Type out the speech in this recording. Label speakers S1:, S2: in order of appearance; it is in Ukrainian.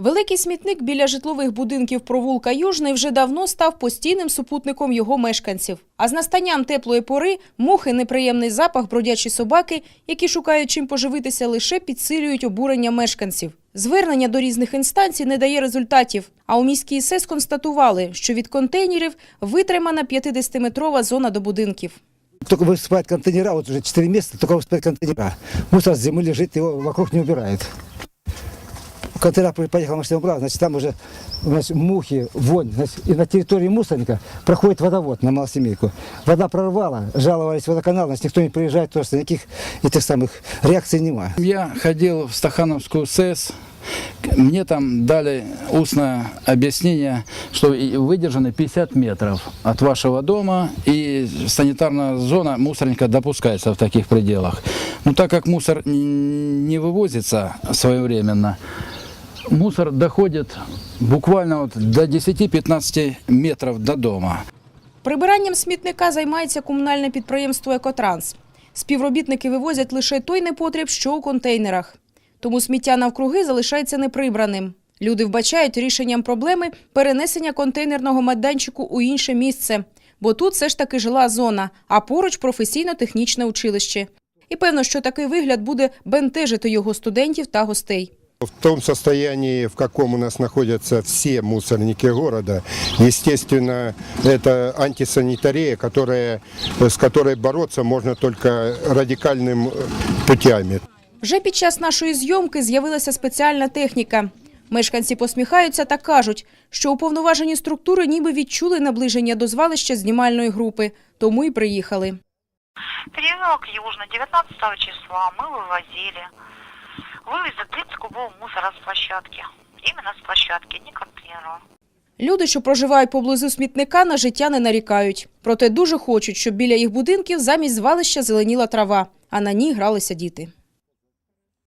S1: Великий смітник біля житлових будинків провулка Южний вже давно став постійним супутником його мешканців. А з настанням теплої пори мухи, неприємний запах, бродячі собаки, які шукають чим поживитися, лише підсилюють обурення мешканців. Звернення до різних інстанцій не дає результатів. А у міській СЕС констатували, що від контейнерів витримана 50-метрова зона до будинків.
S2: Только высыпают контейнера, вот уже 4 месяца только высыпают контейнера. Мусор с зимы лежит, его вокруг не убирает. Контейнер поехала машина убрала, значит, там уже значит, мухи, вонь. Значит, и на территории мусорника проходит водовод на малосемейку. Вода прорвала, жаловались водоканал, значит, никто не приезжает, потому что никаких этих самых реакций нема.
S3: Я ходил в Стахановскую СЭС, мне там дали устное объяснение, что выдержаны 50 метров от вашего дома, и санитарная зона мусорника допускается в таких пределах. Но так как мусор не вывозится своевременно, мусор доходит буквально вот до 10-15 метров до дома.
S1: Прибиранням смітника займається комунальне підприємство «Екотранс». Співробітники вивозять лише той непотріб, що у контейнерах. Тому сміття навкруги залишається неприбраним. Люди вбачають рішенням проблеми перенесення контейнерного майданчику у інше місце, бо тут все ж таки жила зона, а поруч професійно-технічне училище. І певно, що такий вигляд буде бентежити його студентів та гостей.
S4: В том состоянии, в каком у нас находятся все мусорники города, естественно, это антисанитария, которая, с которой бороться можно только радикальным э, путями.
S1: Вже під час нашої зйомки з'явилася спеціальна техніка. Мешканці посміхаються та кажуть, що уповноважені структури ніби відчули наближення до звалища знімальної групи, тому й приїхали.
S5: Переулок Южный, 19 числа мы вывозили. Вывезли 30 кубов мусора с площадки. Именно с площадки, не контейнеру.
S1: Люди, що проживають поблизу смітника, на життя не нарікають. Проте дуже хочуть, щоб біля їх будинків замість звалища зеленіла трава, а на ній гралися діти.